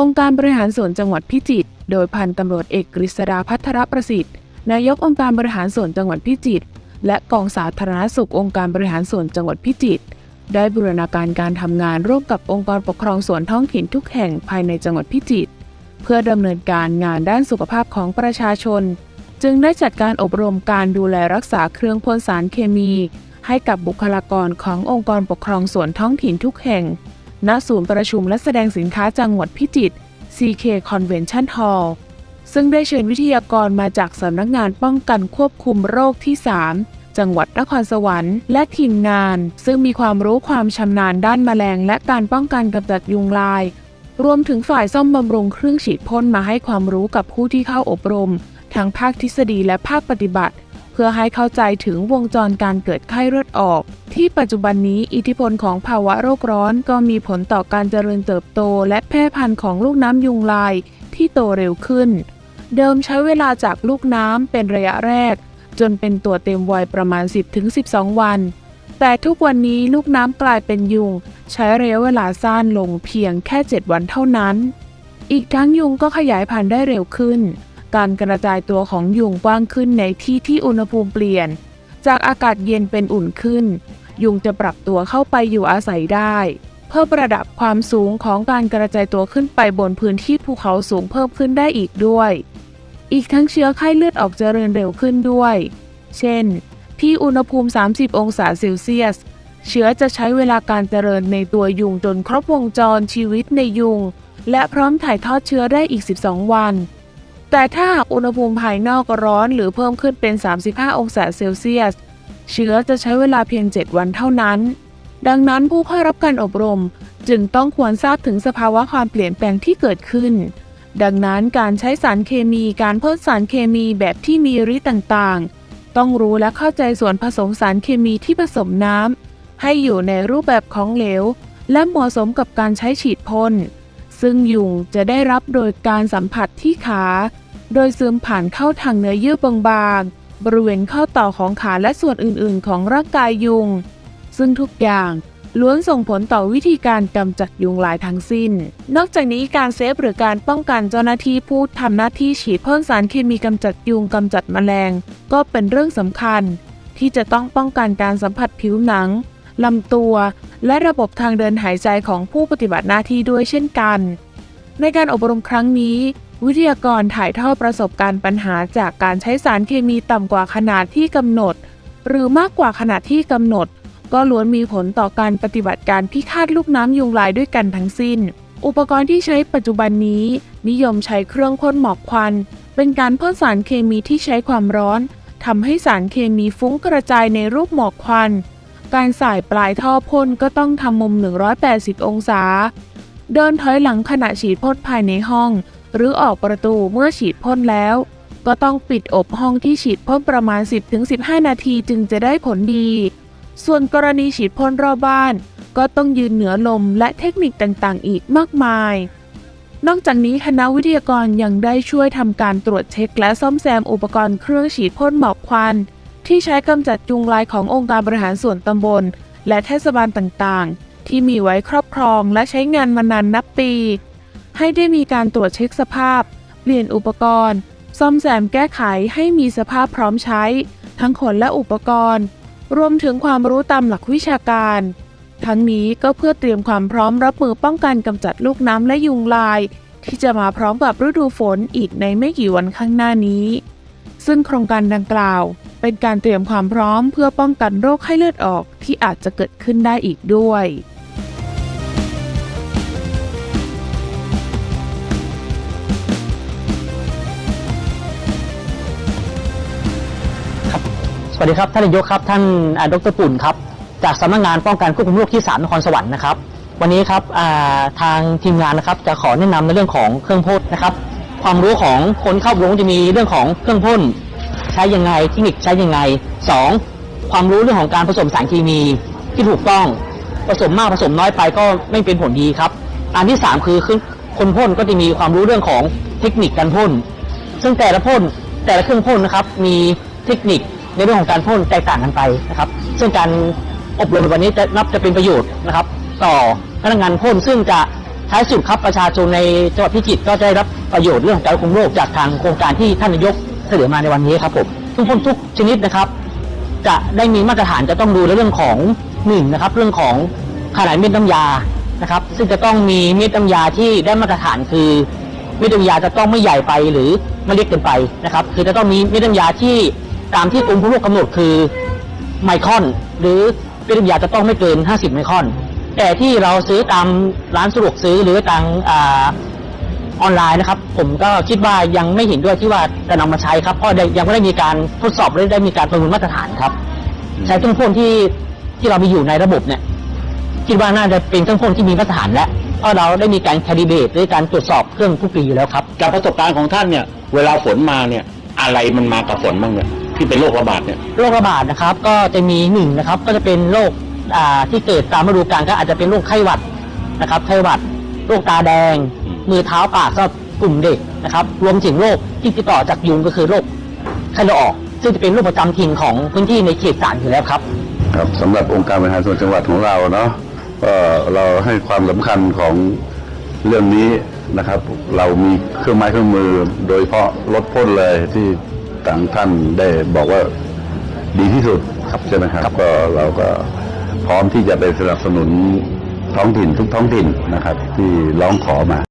องค์การบริหารส่วนจังหวัดพิจิตร โดยพันตำรวจเอกกฤษดาพัทรประสิทธิ์ นายกองค์การบริหารส่วนจังหวัดพิจิตร และกองสาธารณสุของค์การบริหารส่วนจังหวัดพิจิตร ได้บูรณาการการทำงานร่วมกับองค์กรปกครองส่วนท้องถิ่นทุกแห่งภายในจังหวัดพิจิตร เพื่อดำเนินการงานด้านสุขภาพของประชาชน จึงได้จัดการอบรมการดูแลรักษาเครื่องพ่นสารเคมี ให้กับบุคลากรขององค์กรปกครองส่วนท้องถิ่นทุกแห่ง ณศูนย์ประชุมและแสดงสินค้าจังหวัดพิจิตร CK Convention Hall ซึ่งได้เชิญวิทยากรมาจากสำนักงานป้องกันควบคุมโรคที่ 3 จังหวัดนครสวรรค์และทีมงาน ซึ่งมีความรู้ความชำนาญด้านแมลง และการป้องกันกำจัดยุงลาย รวมถึงฝ่ายซ่อมบำรุงเครื่องฉีดพ่นมาให้ความรู้กับผู้ที่เข้าอบรม ทั้งภาคทฤษฎีและภาคปฏิบัติ พื่อให้เข้าใจถึงวงจรการเกิดไข้เลือดออก ที่ปัจจุบันนี้อิทธิพลของภาวะโรคร้อนก็มีผลต่อการเจริญเติบโต และแพร่พันธุ์ของลูกน้ำยุงลายที่โตเร็วขึ้น เดิมใช้เวลาจากลูกน้ำเป็นระยะแรก จนเป็นตัวเต็มวัยประมาณ 10-12 วัน แต่ทุกวันนี้ลูกน้ำกลายเป็นยุง ใช้ระยะเวลาสั้นลงเพียงแค่ 7 วันเท่านั้น อีกทั้งยุงก็ขยายพันธุ์ได้เร็วขึ้น การกระจายตัวของยุงกว้างขึ้นในที่ที่อุณหภูมิเปลี่ยน จากอากาศเย็นเป็นอุ่นขึ้น ยุงจะปรับตัวเข้าไปอยู่อาศัยได้ เพิ่มระดับความสูงของการกระจายตัวขึ้นไปบนพื้นที่ภูเขาสูงเพิ่มขึ้นได้อีกด้วย อีกทั้งเชื้อไข้เลือดออกเจริญเร็วขึ้นด้วย เช่น ที่อุณหภูมิ 30 องศาเซลเซียส เชื้อจะใช้เวลาการเจริญในตัวยุงจนครบวงจรชีวิตในยุง และพร้อมถ่ายทอดเชื้อได้อีก 12 วัน แต่ถ้าหากอุณหภูมิภายนอกร้อนหรือเพิ่มขึ้นเป็น 35 องศาเซลเซียส เชื้อจะใช้เวลาเพียง 7 วันเท่านั้น ดังนั้นผู้เข้ารับการอบรมจึงต้องควรทราบถึงสภาวะความเปลี่ยนแปลงที่เกิดขึ้น ดังนั้นการใช้สารเคมีการพ่นสารเคมีแบบที่มีฤทธิ์ต่างๆ ต้องรู้และเข้าใจส่วนผสมสารเคมีที่ผสมน้ำให้อยู่ในรูปแบบของเหลว และเหมาะสมกับการใช้ฉีดพ่น ซึ่งยุงจะได้รับโดยการสัมผัสที่ขา โดยซึมผ่านเข้าทางเนื้อเยื่อบางๆ บริเวณข้อต่อของขาและส่วนอื่นๆ ของร่างกายยุง ซึ่งทุกอย่างล้วนส่งผลต่อวิธีการกำจัดยุงลายทั้งสิ้น นอกจากนี้การเซฟหรือการป้องกันเจ้าหน้าที่ผู้ทำหน้าที่ฉีดพ่นสารเคมีกำจัดยุงกำจัดแมลง ก็เป็นเรื่องสำคัญ ที่จะต้องป้องกันการสัมผัสผิวหนัง ลำตัว และระบบทางเดินหายใจของผู้ปฏิบัติหน้าที่ด้วยเช่นกัน ในการอบรมครั้งนี้ วิทยากรถ่ายทอดประสบการณ์ปัญหาจากการใช้สารเคมีต่ำกว่าขนาดที่กำหนด หรือมากกว่าขนาดที่กำหนด ก็ล้วนมีผลต่อการปฏิบัติการพิฆาตลูกน้ำยุงลายด้วยกันทั้งสิ้น อุปกรณ์ที่ใช้ปัจจุบันนี้ นิยมใช้เครื่องพ่นหมอกควัน เป็นการพ่นสารเคมีที่ใช้ความร้อนทำให้สารเคมีฟุ้งกระจายในรูปหมอกควัน การสายปลายท่อพ่นก็ต้องทำมุม 180 องศา เดินถอยหลังขณะฉีดพ่นภายในห้อง หรือออกประตูเมื่อฉีดพ่นแล้ว ก็ต้องปิดอบห้องที่ฉีดพ่นประมาณ 10-15 นาทีจึงจะได้ผลดี ส่วนกรณีฉีดพ่นรอบบ้าน ก็ต้องยืนเหนือลมและเทคนิคต่างๆ อีกมากมาย นอกจากนี้คณะวิทยากรยังได้ช่วยทำการตรวจเช็คและซ่อมแซมอุปกรณ์เครื่องฉีดพ่นหมอกควัน ที่ใช้กำจัดยุงลายขององค์การบริหารส่วนตำบล และเทศบาลต่างๆ ที่มีไว้ครอบครองและใช้งานมานานนับปี ให้ได้มีการตรวจเช็คสภาพ เปลี่ยนอุปกรณ์ ซ่อมแซมแก้ไขให้มีสภาพพร้อมใช้ ทั้งคนและอุปกรณ์ รวมถึงความรู้ตามหลักวิชาการ ทั้งนี้ก็เพื่อเตรียมความพร้อมรับมือป้องกันกำจัดลูกน้ำและยุงลาย ที่จะมาพร้อมกับฤดูฝนอีกในไม่กี่วันข้างหน้านี้ ซึ่งโครงการดังกล่าว เป็นการเตรียมความพร้อมเพื่อป้องกันโรคไข้เลือดออกที่อาจจะเกิดขึ้นได้อีกด้วยสวัสดีครับท่านนายกครับท่านดรปุ่นครับจากสำนักงานป้องกันควบคุมโรคที่3นครสวรรค์นะครับ วันนี้ครับทางทีมงานนะครับจะขอแนะนำในเรื่องของเครื่องพ่นนะครับ ความรู้ของคนเข้าโรงจะมีเรื่องของเครื่องพ่นใช้ยังไงเทคนิคใช้ยังไงสองความรู้เรื่องของการผสมสารเคมีที่ถูกต้องผสมมากผสมน้อยไปก็ไม่เป็นผลดีครับ อันที่สามคือคือคนพ่นก็จะมีความรู้เรื่องของเทคนิคการพ่นซึ่งแต่ละพ่นแต่ละเครื่องพ่นนะครับ มีเทคนิคในเรื่องของการพ่นแตกต่างกันไปนะครับ ซึ่งการอบรมวันนี้จะนับจะเป็นประโยชน์นะครับ ต่อพนักงานพ่นซึ่งจะ ท้ายสุดครับประชาชนในจังหวัดพิจิตรก็ได้รับประโยชน์เรื่องของการควบคุมโรคจากทางโครงการที่ท่านนายกเสนอมาในวันนี้ครับผมทุกคนทุกชนิดนะครับ จะได้มีมาตรฐานจะต้องดูในเรื่องของหนึ่งนะครับ เรื่องของขนาดเม็ดน้ำยานะครับ ซึ่งจะต้องมีเม็ดน้ำยาที่ได้มาตรฐานคือเม็ดน้ำยาจะต้องไม่ใหญ่ไปหรือไม่เล็กเกินไปนะครับ คือจะต้องมีเม็ดน้ำยาที่ตามที่กรมควบคุมโรคกำหนดคือไมครอน หรือเม็ดน้ำยาจะต้องไม่เกิน 50 ไมครอน แต่ที่เราซื้อตามร้านสะดวกซื้อหรือตามอ่าออนไลน์นะครับ ผมก็คิดว่ายังไม่เห็นด้วยที่ว่าจะนำมาใช้ครับเพราะยังไม่ได้มีการทดสอบหรือได้มีการประเมินมาตรฐานครับ ใช้เครื่องพ่นที่ที่เรามีอยู่ในระบบเนี่ยคิดว่าน่าจะเป็นเครื่องพ่นที่มีมาตรฐานแล้วเพราะเราได้มีการแคดิเบตหรือการตรวจสอบเครื่องทุกปีอยู่แล้วครับจากประสบการณ์ของท่านเนี่ย เวลาฝนมาเนี่ย อะไรมันมากับฝนบ้างเนี่ยที่เป็นโรคระบาดเนี่ยโรคระบาดนะครับ ก็จะมีหนึ่งนะครับ ก็จะเป็นโรคอ่า ที่เกิดตามฤดูกาลก็อาจจะเป็นโรคไข้หวัดนะครับไข้หวัดโรคตาแดงอืมมือเท้าปากสำหรับกลุ่มเด็กนะครับ รวมถึงโรคที่ติดต่อจากยุงก็คือโรคไข้เลือดออก ซึ่งจะเป็นโรคประจำถิ่นของพื้นที่ในเขตสารอยู่แล้วครับ ครับสำหรับองค์การบริหารส่วนจังหวัดของเราเนาะก็เราให้ความสำคัญของเรื่องนี้นะครับ เรามีเครื่องไม้เครื่องมือ โดยเฉพาะรถพ่นเลยที่ต่างท่านได้บอกว่าดีที่สุดครับใช่ไหมครับก็เราก็ พร้อมที่จะไปสนับสนุนท้องถิ่นทุกท้องถิ่นนะครับ ที่ร้องขอมา